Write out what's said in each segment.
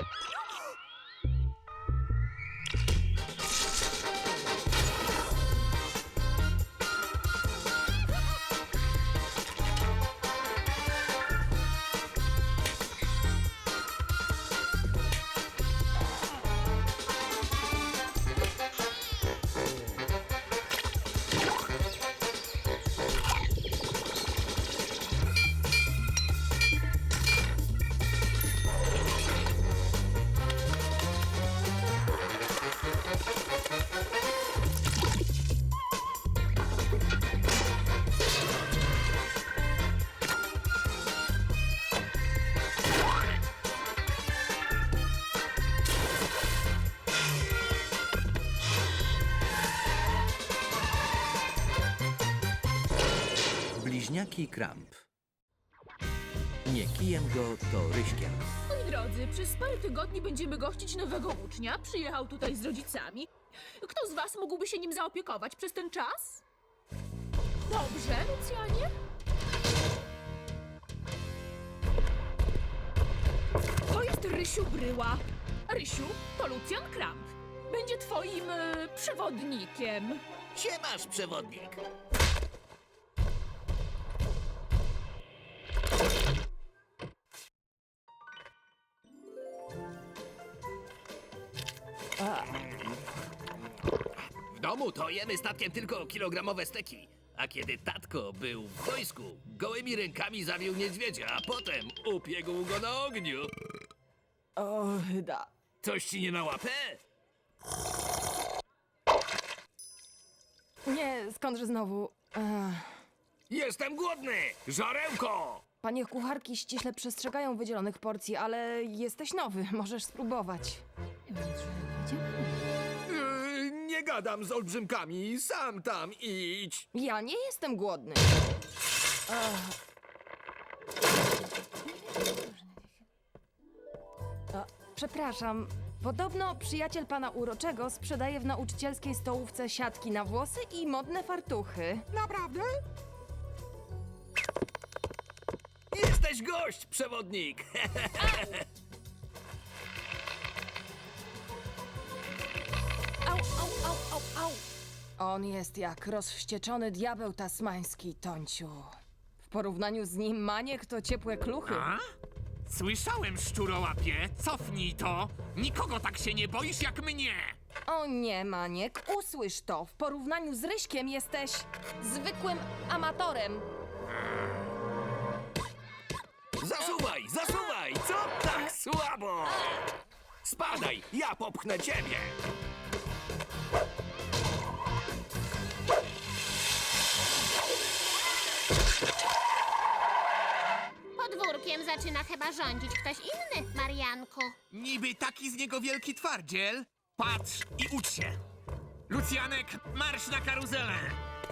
Yeah. Bliźniaki Kramp. Nie kijem go, to ryśkiem. Moi drodzy, przez parę tygodni będziemy gościć nowego ucznia. Przyjechał tutaj z rodzicami. Kto z was mógłby się nim zaopiekować przez ten czas? Dobrze, Lucjanie? To jest Rysiu Bryła. Rysiu, to Lucjan Kramp. Będzie twoim e, przewodnikiem. Siemasz, przewodnik. Domu to jemy statkiem tylko kilogramowe steki. A kiedy tatko był w wojsku, gołymi rękami zabił niedźwiedzia, a potem upiegł go na ogniu. O, da. Coś ci nie na łapę? Nie, skądże znowu? Ech. Jestem głodny! Żarełko! Panie kucharki ściśle przestrzegają wydzielonych porcji, ale jesteś nowy, możesz spróbować. Yy, nie gadam z olbrzymkami, sam tam idź. Ja nie jestem głodny. Przepraszam. Podobno przyjaciel pana uroczego sprzedaje w nauczycielskiej stołówce siatki na włosy i modne fartuchy. Naprawdę? Jesteś gość, przewodnik! au, au, au. On jest jak rozwścieczony diabeł tasmański, Tonciu. W porównaniu z nim maniek to ciepłe kluchy. A? Słyszałem, szczurołapie, cofnij to! Nikogo tak się nie boisz jak mnie! O nie, Maniek, usłysz to. W porównaniu z Ryśkiem jesteś zwykłym amatorem. Zasuwaj, zasuwaj! Co tak słabo? Spadaj, ja popchnę ciebie! Zaczyna chyba rządzić ktoś inny, Marianku. Niby taki z niego wielki twardziel. Patrz i ucz się! Lucjanek, marsz na karuzelę!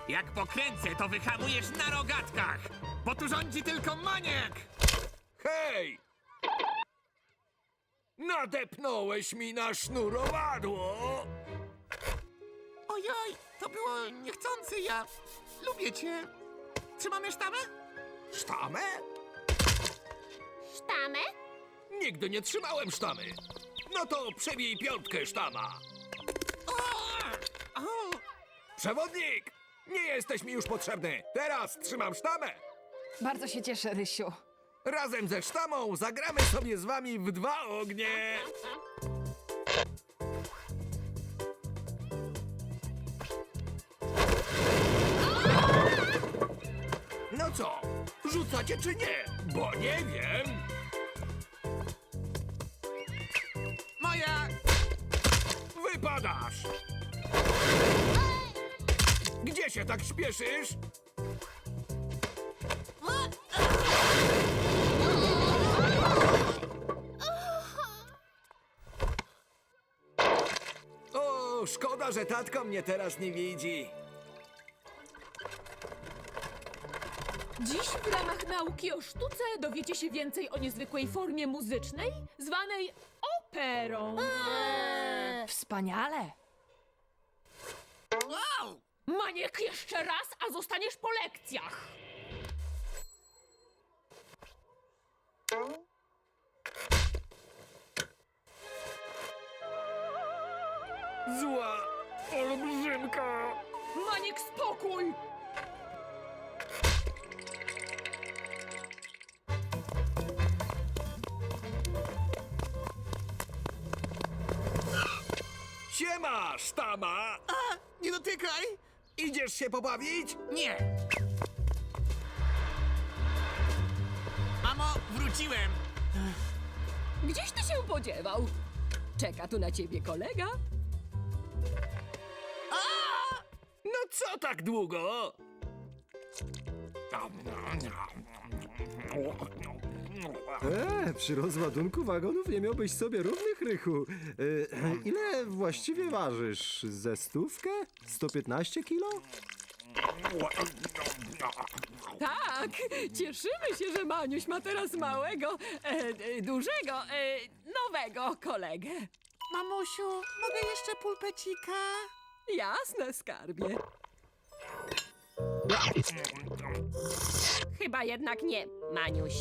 Jak pokręcę, to wyhamujesz na rogatkach! Bo tu rządzi tylko maniek! Hej! Nadepnąłeś mi na sznurowadło! Ojoj, to było niechcący, ja lubię cię. Trzymamy sztamę? Sztamę? Sztamę? Nigdy nie trzymałem sztamy. No to przebij piątkę sztama. O! Przewodnik! Nie jesteś mi już potrzebny. Teraz trzymam sztamę. Bardzo się cieszę, Rysiu. Razem ze sztamą zagramy sobie z wami w dwa ognie. No co? Rzucacie czy nie? Bo nie wiem. Wypadasz! Gdzie się tak śpieszysz? O, szkoda, że tatko mnie teraz nie widzi. Dziś w ramach nauki o sztuce dowiecie się więcej o niezwykłej formie muzycznej, zwanej operą. Wspaniale. Wow! Maniek, jeszcze raz, a zostaniesz po lekcjach. Sztama! A, nie dotykaj! Idziesz się pobawić? Nie! Mamo, wróciłem! Gdzieś ty się podziewał? Czeka tu na ciebie kolega? No co tak długo? E, przy rozładunku wagonów nie miałbyś sobie równych, Rychu. E, ile właściwie ważysz? Ze stówkę? 115 kilo? Tak, cieszymy się, że Maniuś ma teraz małego, e, e, dużego, e, nowego kolegę. Mamusiu, mogę jeszcze pulpecika? Jasne, skarbie. Chyba jednak nie, Maniuś.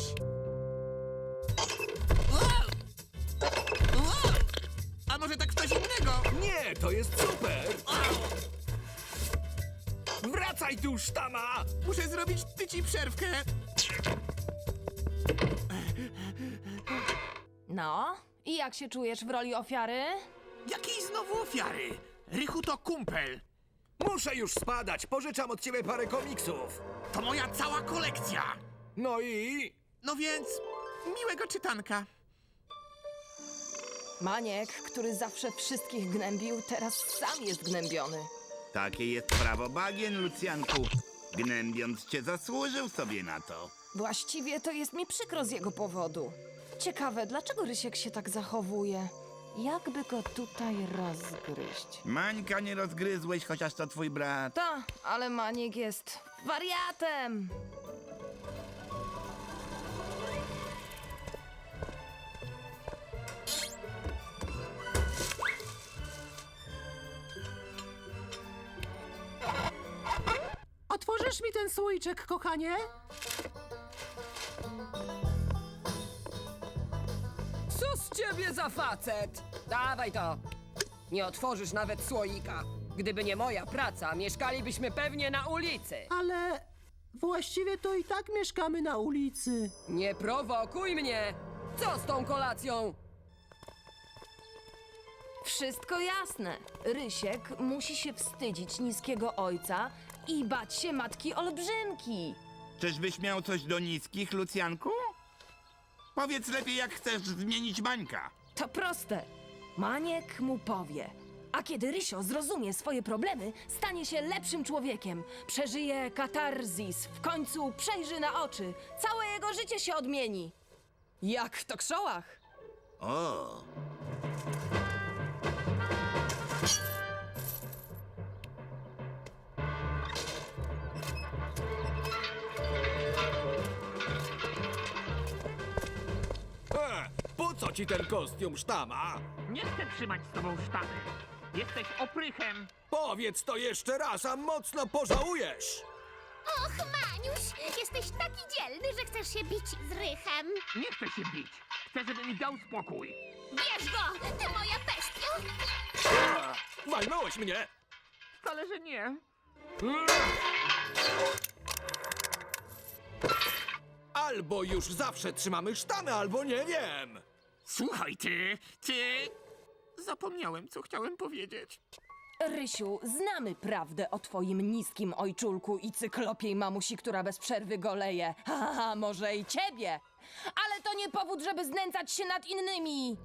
Może tak ktoś innego? Nie, to jest super! Wracaj tu, sztama! Muszę zrobić tyci przerwkę. No, i jak się czujesz w roli ofiary? Jakiej znowu ofiary? Rychu to kumpel. Muszę już spadać, pożyczam od ciebie parę komiksów. To moja cała kolekcja. No i... No więc, miłego czytanka. Maniek, który zawsze wszystkich gnębił, teraz sam jest gnębiony. Takie jest prawo bagien, Lucjanku. Gnębiąc cię zasłużył sobie na to. Właściwie to jest mi przykro z jego powodu. Ciekawe, dlaczego Rysiek się tak zachowuje? Jakby go tutaj rozgryźć? Mańka nie rozgryzłeś, chociaż to twój brat. Ta, ale Maniek jest wariatem. Otworzysz mi ten słoiczek, kochanie? Co z ciebie za facet? Dawaj to. Nie otworzysz nawet słoika. Gdyby nie moja praca, mieszkalibyśmy pewnie na ulicy. Ale właściwie to i tak mieszkamy na ulicy. Nie prowokuj mnie! Co z tą kolacją? Wszystko jasne. Rysiek musi się wstydzić niskiego ojca i bać się matki olbrzymki. Czyżbyś miał coś do niskich, Lucjanku? Powiedz lepiej, jak chcesz zmienić Mańka. To proste. Maniek mu powie. A kiedy Rysio zrozumie swoje problemy, stanie się lepszym człowiekiem. Przeżyje katarzis, w końcu przejrzy na oczy. Całe jego życie się odmieni. Jak w tokszołach. O, ci ten kostium, sztama? Nie chcę trzymać z tobą sztamy. Jesteś oprychem. Powiedz to jeszcze raz, a mocno pożałujesz! Och, Maniuś, jesteś taki dzielny, że chcesz się bić z Rychem. Nie chcę się bić. Chcę, żeby mi dał spokój. Bierz go, ty moja bestio! Walnąłeś mnie! Wcale, że nie. Albo już zawsze trzymamy sztamę, albo nie wiem! Słuchaj ty, ty... Zapomniałem, co chciałem powiedzieć. Rysiu, znamy prawdę o twoim niskim ojczulku i cyklopiej mamusi, która bez przerwy goleje. Haha, może i ciebie. Ale to nie powód, żeby znęcać się nad innymi.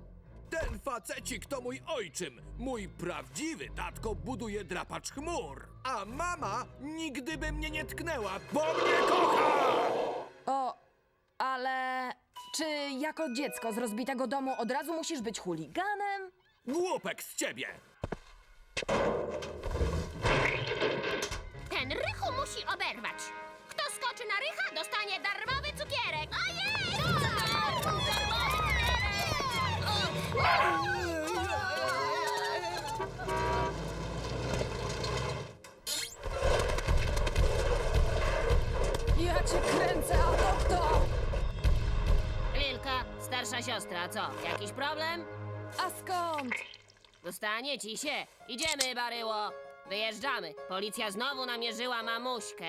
Ten facecik to mój ojczym. Mój prawdziwy tatko buduje drapacz chmur. A mama nigdy by mnie nie tknęła, bo mnie kocha! O, ale czy jako dziecko z rozbitego domu od razu musisz być chuliganem? Głupek z ciebie! Ten Rychu musi oberwać. Kto skoczy na Rycha, dostanie darmowy cukierek. Ojej! Co? Jakiś problem? A skąd? Dostanie ci się. Idziemy, Baryło. Wyjeżdżamy. Policja znowu namierzyła mamuśkę.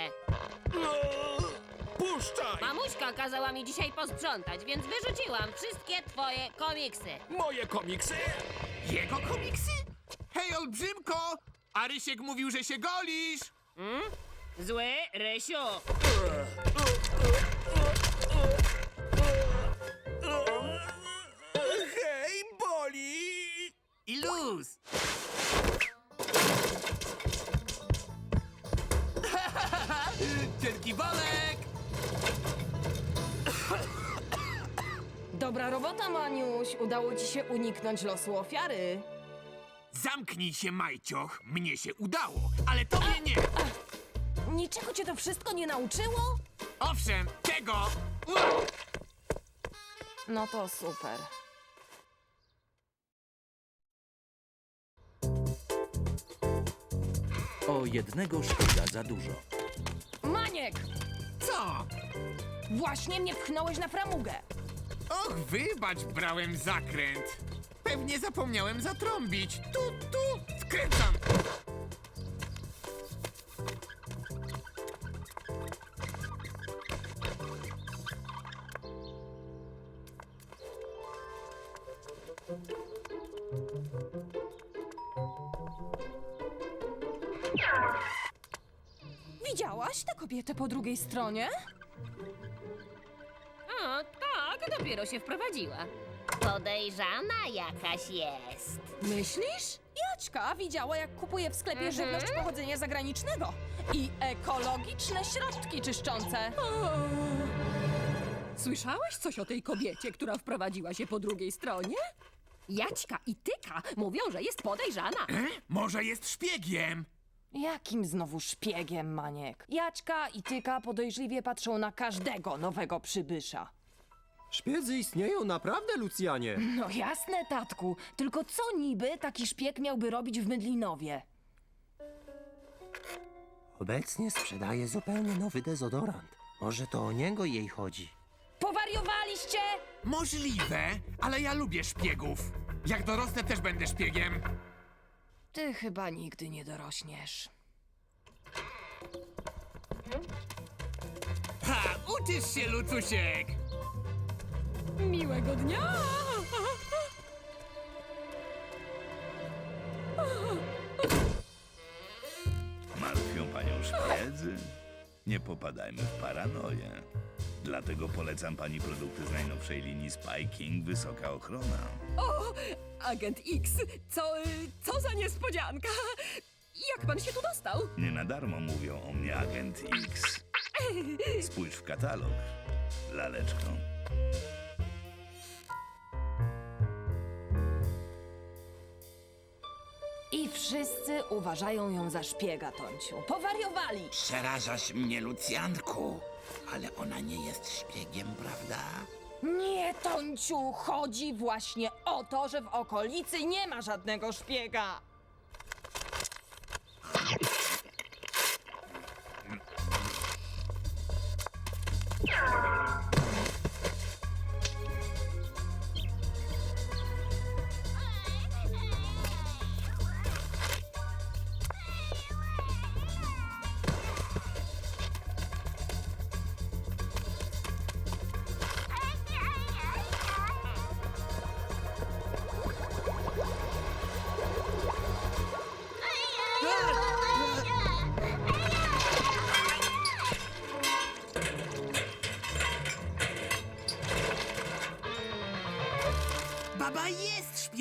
Puszczaj! Mamuśka kazała mi dzisiaj posprzątać, więc wyrzuciłam wszystkie twoje komiksy. Moje komiksy? Jego komiksy? Hej, olbrzymko! A Rysiek mówił, że się golisz! Zły, Rysiu! I luz! Cienki bolek! Dobra robota, Maniuś. Udało ci się uniknąć losu ofiary. Zamknij się, Majcioch. Mnie się udało, ale tobie nie. Niczego cię to wszystko nie nauczyło? Owszem, tego! No to super. O jednego szkoda za dużo. Maniek! Co? Właśnie mnie pchnąłeś na framugę. Och, wybacz, brałem zakręt. Pewnie zapomniałem zatrąbić. Tu, tu, skręcam. Po drugiej stronie? O, tak, dopiero się wprowadziła. Podejrzana jakaś jest. Myślisz? Jaćka widziała, jak kupuje w sklepie żywność pochodzenia zagranicznego. I ekologiczne środki czyszczące. Słyszałeś coś o tej kobiecie, która wprowadziła się po drugiej stronie? Jaćka i Tyka mówią, że jest podejrzana. Może jest szpiegiem? Jakim znowu szpiegiem, Maniek? Jaćka i Tyka podejrzliwie patrzą na każdego nowego przybysza. Szpiedzy istnieją naprawdę, Lucjanie. No jasne, tatku. Tylko co niby taki szpieg miałby robić w Mydlinowie? Obecnie sprzedaje zupełnie nowy dezodorant. Może to o niego jej chodzi. Powariowaliście? Możliwe, ale ja lubię szpiegów. Jak dorosnę, też będę szpiegiem. Ty chyba nigdy nie dorośniesz. Ha, uczysz się, Lucusiek! Miłego dnia! Martwią panią szpiedzy? Nie popadajmy w paranoję. Dlatego polecam pani produkty z najnowszej linii Spy King Wysoka Ochrona. O, agent X, co, y, co za niespodzianka! Jak pan się tu dostał? Nie na darmo mówią o mnie agent X. Spójrz w katalog, laleczko. I wszyscy uważają ją za szpiega, Tonciu. Powariowali! Przerażasz mnie, Lucjanku. Ale ona nie jest szpiegiem, prawda? Nie, Tonciu, chodzi właśnie o to, że w okolicy nie ma żadnego szpiega.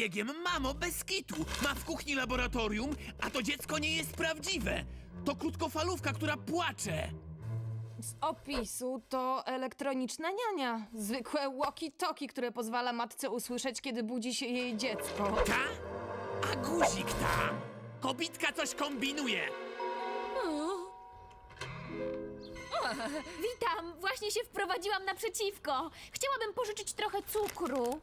Szpiegiem, mamo, bez kitu. Ma w kuchni laboratorium, a to dziecko nie jest prawdziwe. To krótkofalówka, która płacze. Z opisu to elektroniczna niania. Zwykłe walkie-talkie, które pozwala matce usłyszeć, kiedy budzi się jej dziecko. Ta? A guzik tam. Kobitka coś kombinuje. Witam, właśnie się wprowadziłam naprzeciwko. Chciałabym pożyczyć trochę cukru.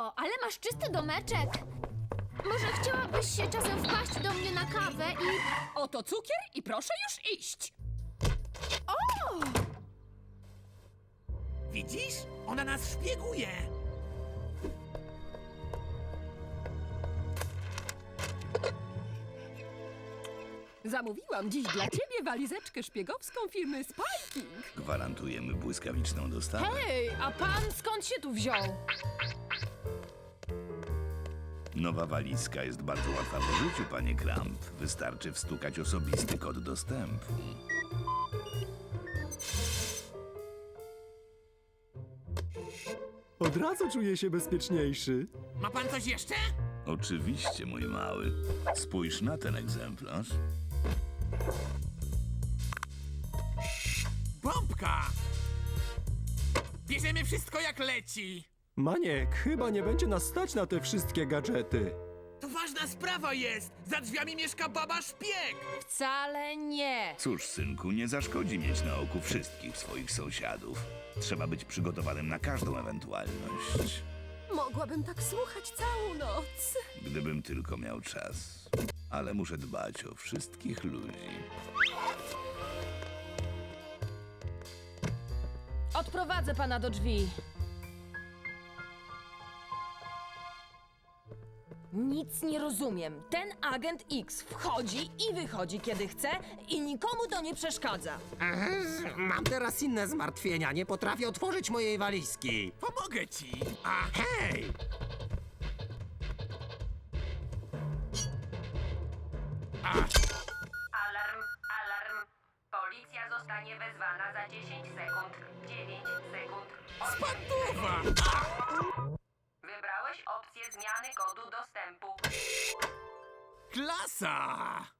O, ale masz czysty domeczek. Może chciałabyś się czasem wpaść do mnie na kawę i... Oto cukier i proszę już iść. Widzisz? Ona nas szpieguje. Zamówiłam dziś dla ciebie walizeczkę szpiegowską firmy Spiking. Gwarantujemy błyskawiczną dostawę. Hej, a pan skąd się tu wziął? Nowa walizka jest bardzo łatwa w użyciu, panie Kramp. Wystarczy wstukać osobisty kod dostępu. Od razu czuję się bezpieczniejszy. Ma pan coś jeszcze? Oczywiście, mój mały. Spójrz na ten egzemplarz. Bombka! Bierzemy wszystko jak leci. Maniek, chyba nie będzie nas stać na te wszystkie gadżety. To ważna sprawa jest. Za drzwiami mieszka baba szpieg. Wcale nie. Cóż, synku, nie zaszkodzi mieć na oku wszystkich swoich sąsiadów. Trzeba być przygotowanym na każdą ewentualność. Mogłabym tak słuchać całą noc. Gdybym tylko miał czas. Ale muszę dbać o wszystkich ludzi. Odprowadzę pana do drzwi. Nic nie rozumiem. Ten agent X wchodzi i wychodzi kiedy chce i nikomu to nie przeszkadza. Mam teraz inne zmartwienia. Nie potrafię otworzyć mojej walizki. Pomogę ci. A Hej! Alarm, alarm. Policja zostanie wezwana za 10 sekund. 9 sekund. spantuwa! Zmiany kodu dostępu. Klasa!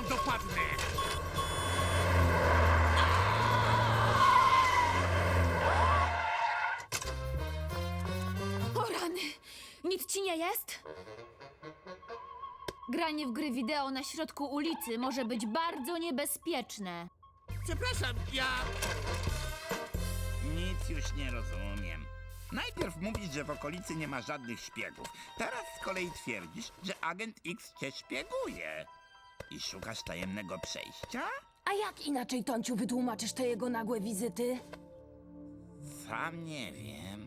Ją dopadnę! O rany! Nic ci nie jest? Granie w gry wideo na środku ulicy może być bardzo niebezpieczne. Przepraszam, ja... Nic już nie rozumiem. Najpierw mówisz, że w okolicy nie ma żadnych szpiegów. Teraz z kolei twierdzisz, że agent X cię szpieguje. I szukasz tajemnego przejścia? A jak inaczej, Tonciu, wytłumaczysz te jego nagłe wizyty? Sam nie wiem.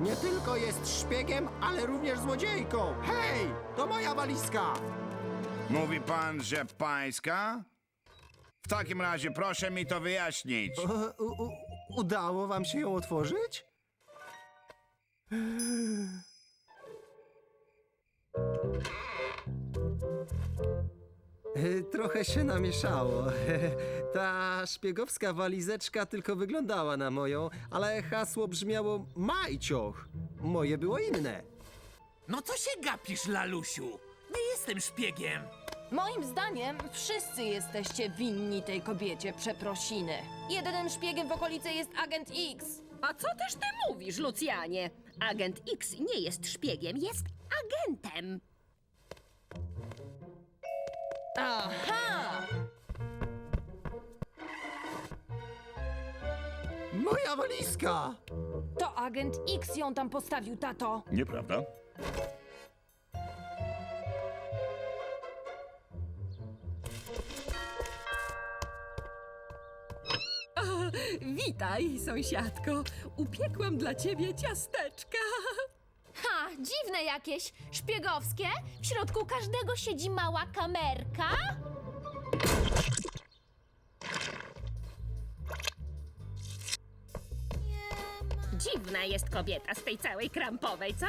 Nie tylko jest szpiegiem, ale również złodziejką. Hej! To moja walizka! Mówi pan, że pańska? W takim razie proszę mi to wyjaśnić. U, u, udało wam się ją otworzyć? Trochę się namieszało. Ta szpiegowska walizeczka tylko wyglądała na moją, ale hasło brzmiało Majcioch. Moje było inne. No co się gapisz, lalusiu? Nie jestem szpiegiem. Moim zdaniem wszyscy jesteście winni tej kobiecie przeprosiny. Jedynym szpiegiem w okolicy jest agent X. A co też ty mówisz, Lucjanie? Agent X nie jest szpiegiem, jest agentem. Aha! Moja walizka! To agent X ją tam postawił, tato. Nieprawda? Witaj, sąsiadko. Upiekłam dla ciebie ciasteczka. Dziwne jakieś, szpiegowskie. W środku każdego siedzi mała kamerka. Dziwna jest kobieta z tej całej krampowej, co?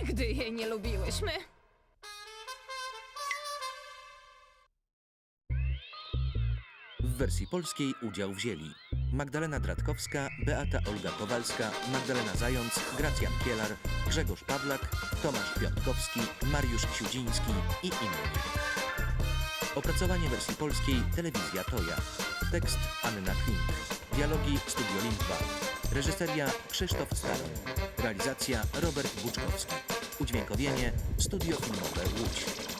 Nigdy jej nie lubiłyśmy. W wersji polskiej udział wzięli Magdalena Dratkowska, Beata Olga Kowalska, Magdalena Zając, Gracjan Kielar, Grzegorz Pawlak, Tomasz Piątkowski, Mariusz Siudziński i inni. Opracowanie wersji polskiej Telewizja Toja. Tekst Anna Klink. Dialogi Studio Lindba. Reżyseria Krzysztof Staroń. Realizacja Robert Buczkowski. Udźwiękowienie Studio Filmowe Łódź.